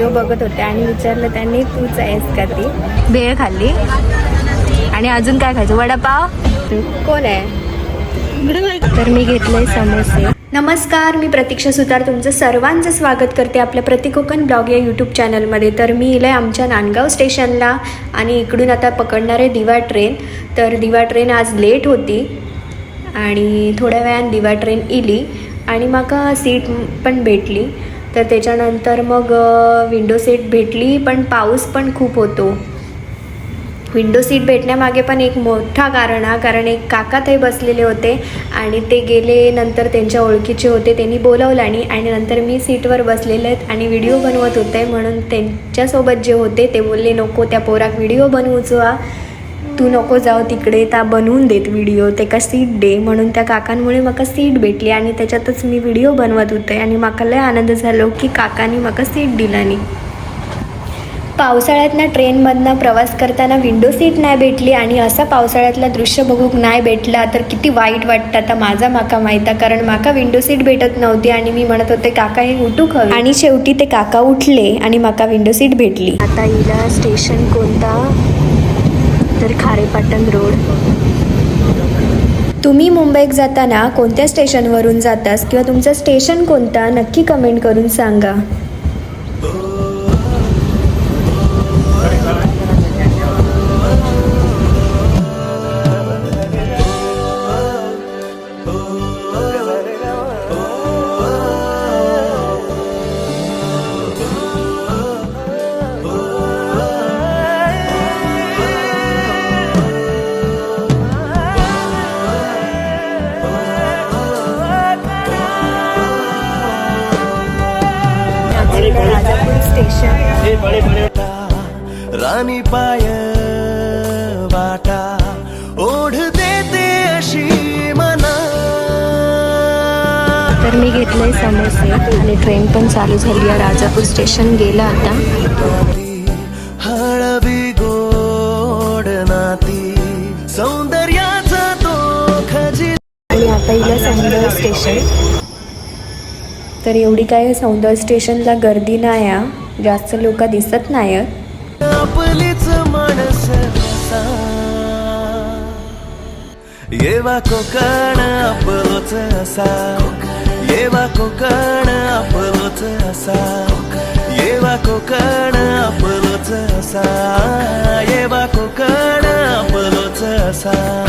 Video बघत होते आणि विचारलं त्यांनी तूच आहेस का ती? भेळ खाल्ली. आणि अजून काय खायचं? वडापाव? कोण आहे? तर मी घेतलंय समोसे. नमस्कार मी प्रतीक्षा सुतार. तुमचं सर्वांचं स्वागत करते आपल्या प्रतिकोकण ब्लॉग या यूट्यूब चॅनलमध्ये तर मी इलं आमच्या नांदगाव स्टेशनला आणि इकडून आता पकडणार आहे दिवा ट्रेन तर दिवा ट्रेन आज लेट होती आणि थोड्या वेळान दिवा ट्रेन इली आणि म्हाका सीट पण भेटली. तर त्याच्यानंतर मग विंडो सीट भेटली पण पाऊस पण खूप होतो. विंडो सीट भेटण्यामागे पण एक मोठा कारण हा कारण एक काका ते बसलेले होते आणि ते गेले नंतर त्यांच्या ओळखीचे होते त्यांनी बोलावलं आणि आणि नंतर मी सीटवर बसलेले आहेत आणि व्हिडिओ बनवत होते म्हणून त्यांच्यासोबत जे होते ते बोलले नको त्या पोराक व्हिडिओ बनवूचवा तू नको जाऊ तिकडे त्या बनवून देत व्हिडिओ ते का सीट दे म्हणून त्या काकांमुळे म्हाका सीट भेटली आणि त्याच्यातच मी व्हिडिओ बनवत होते आणि म्हाका लय आनंद झालो की काकांनी म्हाका सीट दिला नाही. पावसाळ्यात पावसाळ्यातनं ट्रेनमधनं प्रवास करताना विंडो सीट नाही भेटली आणि असं पावसाळ्यातलं दृश्य बघूक नाही भेटला तर किती वाईट वाटतं. आता माझा माका माहिता कारण माका विंडो सीट भेटत नव्हती आणि मी म्हणत होते काका हे उठूक हवी. आणि शेवटी ते काका उठले आणि माका विंडो सीट भेटली. आता हिला स्टेशन कोणता तर खारेपाटण रोड. तुम्ही मुंबईत जाताना कोणत्या स्टेशनवरून जातास किंवा तुमचं स्टेशन कोणता नक्की कमेंट करून सांगा. स्टेशन राणी पाय वाटा ओढ देते अशी मना. तर मी घेतलंय समोसे आणि ट्रेन पण चालू झाली आहे. राजापूर स्टेशन गेलं आता. हळवी गोड नाती सौंदर्याचा तो खजी आणि आता इला सौंदर्य स्टेशन तर एवढी काय सौंदर्य स्टेशनला गर्दी नाही आहे. जास्त लोक दिसत नाही आपलीच माणस येवा कोकण आपलोच असा. येवा कोकण आपलोच असा. येवा कोकण आपलोच असा. येवा कोकण आपलोच असा.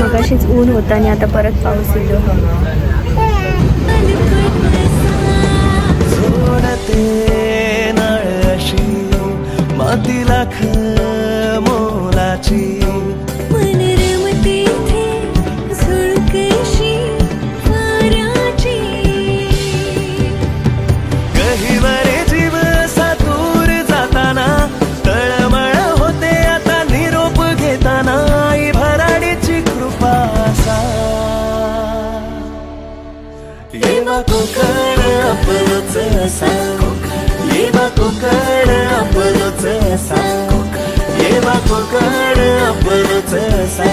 मगाशीच ऊन होतं आणि आता परत पाऊस येतो सोडते नळशी माती लाख मोलाची. येवा कोकण आपलंच असा येवा कोकण आपलंच असा येवा कोकण आपलंच असा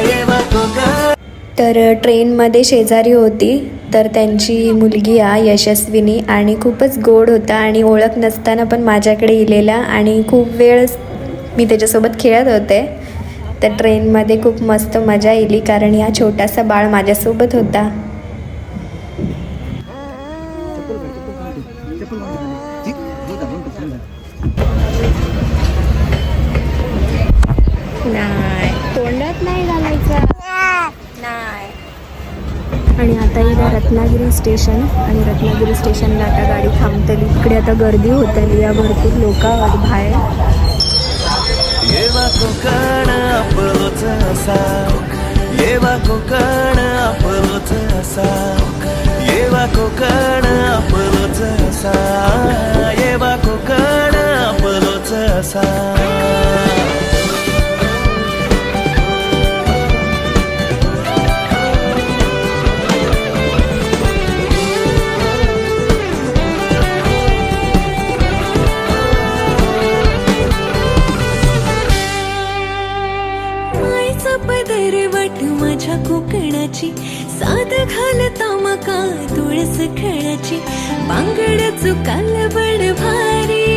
येवा कोकण तर ट्रेनमध्ये शेजारी होती तर त्यांची मुलगी आ यशस्विनी आणि खूपच गोड होता आणि ओळख नसताना पण माझ्याकडे इलेला आणि खूप वेळ मी त्याच्यासोबत खेळत होते. तर ट्रेनमध्ये खूप मस्त मजा येली कारण हा छोटासा बाळ माझ्यासोबत होता. नाही. तोंडात नाही घालायचं. नाही. आणि आता इथं रत्नागिरी स्टेशन आणि रत्नागिरी स्टेशनला आता गाडी थांबतली. इकडे आता गर्दी होतली. या भरपूर लोक आहेत बाहेर कोकण असा येवा कोकण आपलोच असा. येवा कोकण आपलोच असा. येवा कोकण असा मायचा पदर वाट माझ्या कोकणाची. साध घालता मका तुळस खेळाची चुकाल बड भारी.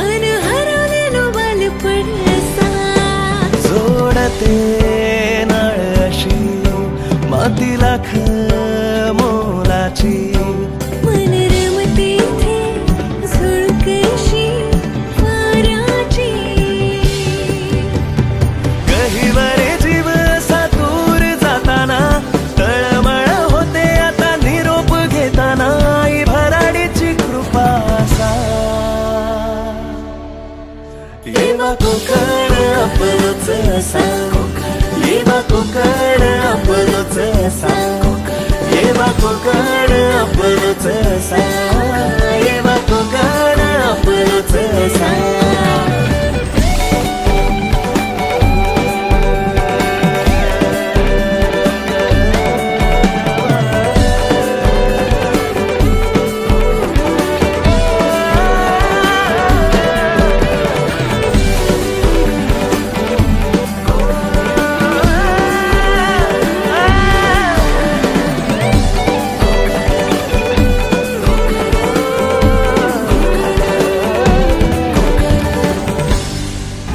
अन हरवलेलो बालपण जोडते आपलंच असा येवा कोकण आपलंच असा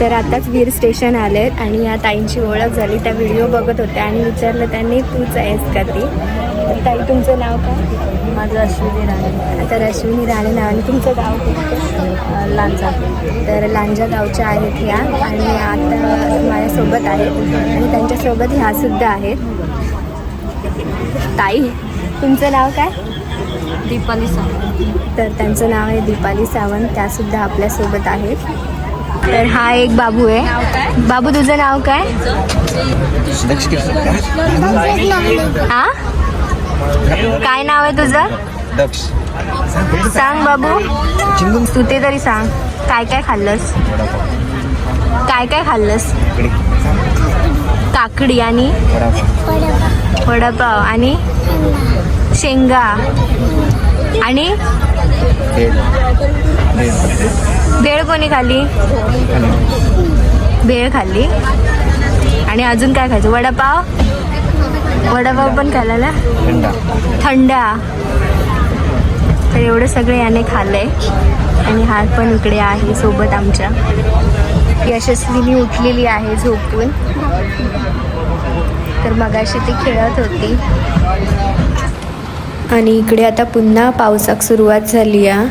तर आताच वीर स्टेशन आले आणि या ताईंची ओळख झाली. त्या व्हिडिओ बघत होत्या आणि विचारलं त्यांनी तूच आहेस का ती? तर ताई तुमचं नाव काय? माझं अश्विनी राणे. तर अश्विनी राणे नावाने तुमचं गाव लांजा. तर लांजा गावच्या आहेत ह्या आणि आता माझ्यासोबत आहेत आणि त्यांच्यासोबत ह्या सुद्धा आहेत. ताई तुमचं नाव काय? दीपाली सावंत. तर त्यांचं नाव आहे दीपाली सावंत. त्यासुद्धा आपल्यासोबत आहेत. तर हा एक बाबू आहे. बाबू तुझं नाव काय? हा? काय नाव आहे तुझं? दक्ष. सांग बाबू. तू ते तरी सांग. काय काय खाल्लंस? काय काय खाल्लंस? काकडी आणि? वडापाव. आणि? शेंगा. आणि भेळ कोणी खाल्ली? भेळ खाल्ली. आणि अजून काय खायचं? वडापाव? वडापाव पण खाल्ला ना थंडा. तर एवढं सगळं याने खाल्लंय. आणि हा पण इकडे आहे सोबत आमच्या. यशस्वीनी उठलेली आहे झोपून. तर मगाशी ती खेळत होती. आणि इकडे आता पुन्हा पावसाक सुरुवात झाली आहे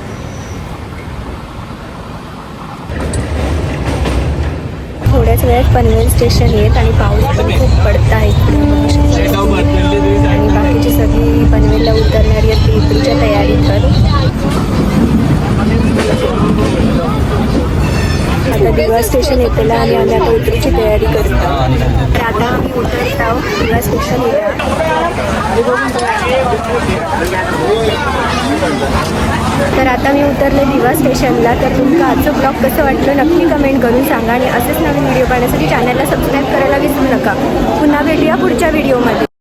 थोड्याच वेळात पनवेल स्टेशन येत आणि पाऊस पण खूप पडत आहे आणि बाकीची सगळी पनवेलला उतरणारी आहेत पेपरीच्या तयारीत तर आता दिवा स्टेशन येतेला आणि आम्ही आता उतरीची तयारी करतो. तर आता आम्ही उतरत आहोत दिवा स्टेशन तर आता मी उतरले दिवा स्टेशनला. तर तुमका आजचं ब्लॉग कसं वाटलं नक्की कमेंट करून सांगा आणि असेच नवीन व्हिडिओ पाहण्यासाठी चॅनलला सबस्क्राईब करायला विसरू नका. पुन्हा भेटूया पुढच्या व्हिडिओमध्ये